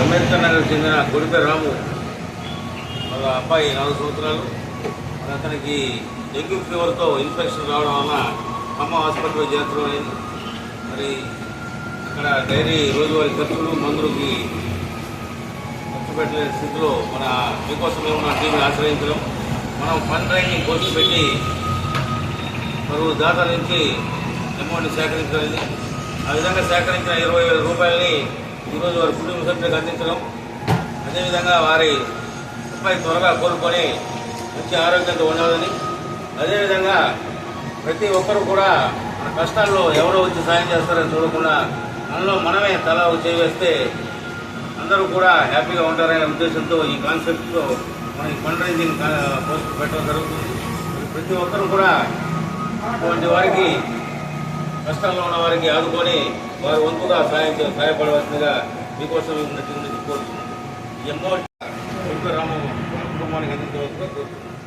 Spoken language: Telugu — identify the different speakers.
Speaker 1: అంబేద్కర్ నగర్ చెందిన గుడిపే రాము. వాళ్ళ అబ్బాయి నాలుగు సంవత్సరాలు. అతనికి డెంగ్యూ ఫీవర్తో ఇన్ఫెక్షన్ రావడం వలన అమ్మ హాస్పిటల్లో చేర్చడం అయింది మరి అక్కడ డైరీ రోజువారీ ఖర్చులు మందులకి ఖర్చు పెట్టలేని స్థితిలో మన మీకోసమే ఉన్న టీవీని ఆశ్రయించడం మనం ఫండ్ రైజింగ్ పోస్ట్ పెట్టి పలువురు దాతల నుంచి అమౌంట్ సేకరించాలని ఆ విధంగా సేకరించిన ఇరవై వేల రూపాయలని ఈరోజు వారి కుటుంబ సభ్యులకు అందించడం అదేవిధంగా వారి అబ్బాయి త్వరగా కోలుకొని మంచి ఆరోగ్యంతో ఉండాలని అదేవిధంగా ప్రతి ఒక్కరు కూడా మన కష్టాల్లో ఎవరో వచ్చి సాయం చేస్తారని చూడకుండా మనలో మనమే తల చేవేస్తే అందరూ కూడా హ్యాపీగా ఉంటారనే ఉద్దేశంతో ఈ కాన్సెప్ట్తో మన ఈ ఫండ్ రైజింగ్ పోస్ట్ పెట్టడం జరుగుతుంది. ప్రతి ఒక్కరు కూడా అటువంటి వారికి కష్టాల్లో ఉన్న వారికి ఆదుకొని వారి వంతుగా సాయం సహాయపడవలసిందిగా మీకోసం ఉన్నట్టు కోరుతున్నాను ఈ రామ కుటుంబానికి అందించవలసిందిగా కోరుతున్నాను